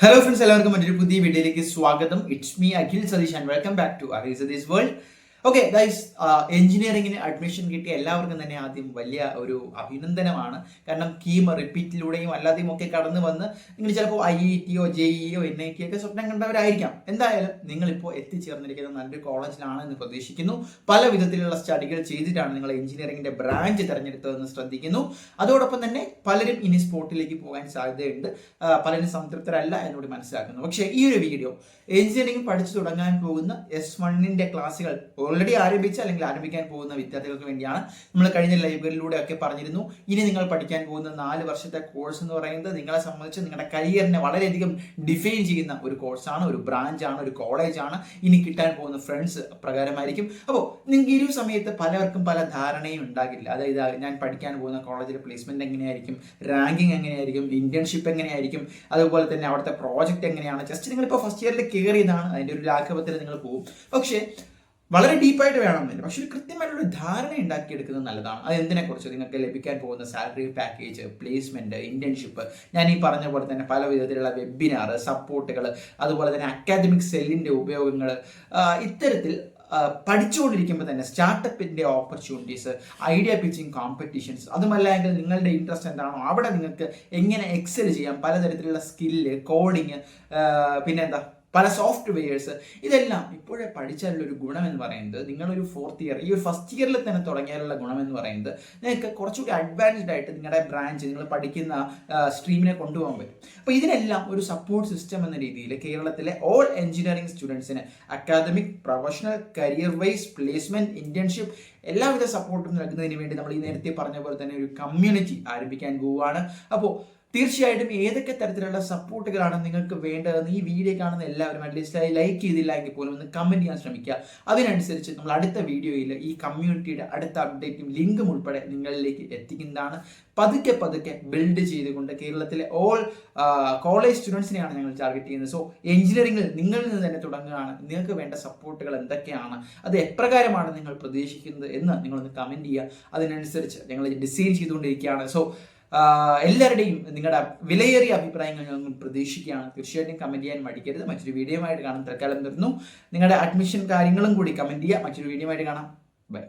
Hello friends എല്ലാവർക്കും മറ്റൊരു പുതിയ വീഡിയോയിലേക്ക് സ്വാഗതം. It's me Akhil Satheesh and welcome back to Akhil Satheesh world okay guys എഞ്ചിനീയറിംഗിന് admission കിട്ടിയ എല്ലാവർക്കും തന്നെ ആദ്യം വലിയ ഒരു അഭിനന്ദനമാണ്. കാരണം കീം റിപ്പീറ്റിലൂടെയും അല്ലാതെയും ഒക്കെ കടന്നു വന്ന് നിങ്ങൾ ചിലപ്പോൾ ഐ ഇ ടിയോ ജെ ഇയോ എൻ ഐ ടി ഒക്കെ സ്വപ്നം കണ്ടവരായിരിക്കാം. എന്തായാലും നിങ്ങളിപ്പോൾ എത്തിച്ചേർന്നിരിക്കുന്ന നല്ലൊരു കോളേജിലാണ് എന്ന് പ്രതീക്ഷിക്കുന്നു. പല വിധത്തിലുള്ള സ്റ്റഡികൾ ചെയ്തിട്ടാണ് നിങ്ങൾ എഞ്ചിനീയറിംഗിന്റെ ബ്രാഞ്ച് തിരഞ്ഞെടുത്തതെന്ന് ശ്രദ്ധിക്കുന്നു. അതോടൊപ്പം തന്നെ പലരും ഇനി സ്പോർട്ടിലേക്ക് പോകാൻ സാധ്യതയുണ്ട്. പലരും സംതൃപ്തരല്ല എന്നോട് മനസ്സിലാക്കുന്നു. പക്ഷേ ഈ ഒരു വീഡിയോ എഞ്ചിനീയറിംഗ് പഠിച്ചു തുടങ്ങാൻ പോകുന്ന എസ് വണ്ണിന്റെ ക്ലാസ്സുകൾ ഓൾറെഡി ആരംഭിച്ച അല്ലെങ്കിൽ ആരംഭിക്കാൻ പോകുന്ന വിദ്യാർത്ഥികൾക്ക് വേണ്ടിയാണ് നമ്മൾ കഴിഞ്ഞ ലൈബ്രറിയിലൂടെ ഒക്കെ പറഞ്ഞിരുന്നു. ഇനി നിങ്ങൾ പഠിക്കാൻ പോകുന്ന നാല് വർഷത്തെ കോഴ്സ് എന്ന് പറയുന്നത് നിങ്ങളെ സംബന്ധിച്ച് നിങ്ങളുടെ കരിയറിനെ വളരെയധികം ഡിഫൈൻ ചെയ്യുന്ന ഒരു കോഴ്സാണ് ഒരു ബ്രാഞ്ചാണ് ഒരു കോളേജാണ് ഇനി കിട്ടാൻ പോകുന്ന ഫ്രണ്ട്സ് പ്രകാരമായിരിക്കും. അപ്പോൾ നിങ്ങൾക്ക് ഈ ഒരു സമയത്ത് പലർക്കും പല ധാരണയും ഉണ്ടാകില്ല. അതായത് ഞാൻ പഠിക്കാൻ പോകുന്ന കോളേജിലെ പ്ലേസ്മെന്റ് എങ്ങനെയായിരിക്കും റാങ്കിങ് എങ്ങനെയായിരിക്കും ഇന്റേൺഷിപ്പ് എങ്ങനെയായിരിക്കും അതുപോലെ തന്നെ അവിടുത്തെ പ്രോജക്റ്റ് എങ്ങനെയാണ്. ജസ്റ്റ് നിങ്ങളിപ്പോൾ ഫസ്റ്റ് ഇയറിൽ കയറിയതാണ് അതിന്റെ ഒരു ലാഘവത്തിൽ നിങ്ങൾ പോകും. പക്ഷേ വളരെ ഡീപ്പായിട്ട് വേണമെന്നില്ല പക്ഷെ ഒരു കൃത്യമായിട്ടുള്ള ധാരണ ഉണ്ടാക്കിയെടുക്കുന്നത് നല്ലതാണ്. അത് എന്തിനെക്കുറിച്ച് നിങ്ങൾക്ക് ലഭിക്കാൻ പോകുന്ന സാലറി പാക്കേജ് പ്ലേസ്മെന്റ് ഇന്റേൺഷിപ്പ് ഞാൻ ഈ പറഞ്ഞ പോലെ തന്നെ പല വിധത്തിലുള്ള വെബിനാർ സപ്പോർട്ടുകൾ അതുപോലെ തന്നെ അക്കാദമിക് സെല്ലിന്റെ ഉപയോഗങ്ങൾ ഇത്തരത്തിൽ പഠിച്ചുകൊണ്ടിരിക്കുമ്പോൾ തന്നെ സ്റ്റാർട്ടപ്പിന്റെ ഓപ്പർച്യൂണിറ്റീസ് ഐഡിയ പിച്ചിങ് കോമ്പറ്റീഷൻസ് അതുമല്ലെങ്കിൽ നിങ്ങളുടെ ഇൻട്രസ്റ്റ് എന്താണോ അവിടെ നിങ്ങൾക്ക് എങ്ങനെ എക്സൽ ചെയ്യാം പലതരത്തിലുള്ള സ്കില്ല് കോഡിങ് പിന്നെ എന്താ? പല സോഫ്റ്റ്വെയർസ് ഇതെല്ലാം ഇപ്പോഴേ പഠിച്ചാലുള്ള ഒരു ഗുണം എന്ന് പറയുന്നത് നിങ്ങളൊരു ഫോർത്ത് ഇയർ ഈ ഒരു ഫസ്റ്റ് ഇയറിൽ തന്നെ തുടങ്ങിയാലുള്ള ഗുണം എന്ന് പറയുന്നത് നിങ്ങൾക്ക് കുറച്ചുകൂടി അഡ്വാൻസ്ഡ് ആയിട്ട് നിങ്ങളുടെ ബ്രാഞ്ച് നിങ്ങൾ പഠിക്കുന്ന സ്ട്രീമിനെ കൊണ്ടുപോകാൻ പറ്റും. അപ്പോൾ ഇതിനെല്ലാം ഒരു സപ്പോർട്ട് സിസ്റ്റം എന്ന രീതിയിൽ കേരളത്തിലെ ഓൾ എഞ്ചിനീയറിംഗ് സ്റ്റുഡൻസിന് academic professional career wise placement internship എല്ലാവിധ സപ്പോർട്ടും നൽകുന്നതിന് വേണ്ടി നമ്മൾ ഈ നേരത്തെ പറഞ്ഞ പോലെ തന്നെ ഒരു കമ്മ്യൂണിറ്റി ആരംഭിക്കാൻ പോവുകയാണ്. അപ്പോൾ തീർച്ചയായിട്ടും ഏതൊക്കെ തരത്തിലുള്ള സപ്പോർട്ടുകളാണ് നിങ്ങൾക്ക് വേണ്ടതെന്ന് ഈ വീഡിയോ കാണുന്ന എല്ലാവരും അറ്റ്ലീസ്റ്റ് ലൈക്ക് ചെയ്തില്ല എങ്കിൽ പോലും ഒന്ന് കമന്റ് ചെയ്യാൻ ശ്രമിക്കുക. അതിനനുസരിച്ച് നമ്മൾ അടുത്ത വീഡിയോയിൽ ഈ കമ്മ്യൂണിറ്റിയുടെ അടുത്ത അപ്ഡേറ്റും ലിങ്കും ഉൾപ്പെടെ നിങ്ങളിലേക്ക് എത്തിക്കുന്നതാണ്. പതുക്കെ പതുക്കെ ബിൽഡ് ചെയ്തുകൊണ്ട് കേരളത്തിലെ ഓൾ കോളേജ് സ്റ്റുഡൻസിനെയാണ് ഞങ്ങൾ ടാർഗറ്റ് ചെയ്യുന്നത്. സോ എഞ്ചിനീയറിംഗിൽ നിങ്ങളിൽ നിന്ന് തന്നെ തുടങ്ങുകയാണ്. നിങ്ങൾക്ക് വേണ്ട സപ്പോർട്ടുകൾ എന്തൊക്കെയാണ്? അത് എപ്രകാരമാണ് നിങ്ങൾ പ്രതീക്ഷിക്കുന്നത് എന്ന് നിങ്ങളൊന്ന് കമന്റ് ചെയ്യുക. അതിനനുസരിച്ച് ഞങ്ങൾ ഡിസൈൻ ചെയ്തുകൊണ്ടിരിക്കുകയാണ്. സോ എല്ലാവരുടെയും നിങ്ങളുടെ വിലയേറിയ അഭിപ്രായങ്ങൾ ഞങ്ങൾ പ്രതീക്ഷിക്കുകയാണ്. തീർച്ചയായിട്ടും കമന്റ് ചെയ്യാൻ മടിക്കരുത്. മറ്റൊരു വീഡിയോ ആയിട്ട് കാണാൻ തൽക്കാലം നിർന്നു നിങ്ങളുടെ അഡ്മിഷൻ കാര്യങ്ങളും കൂടി കമന്റ് ചെയ്യുക. മറ്റൊരു വീഡിയോ ആയിട്ട് കാണാം. ബൈ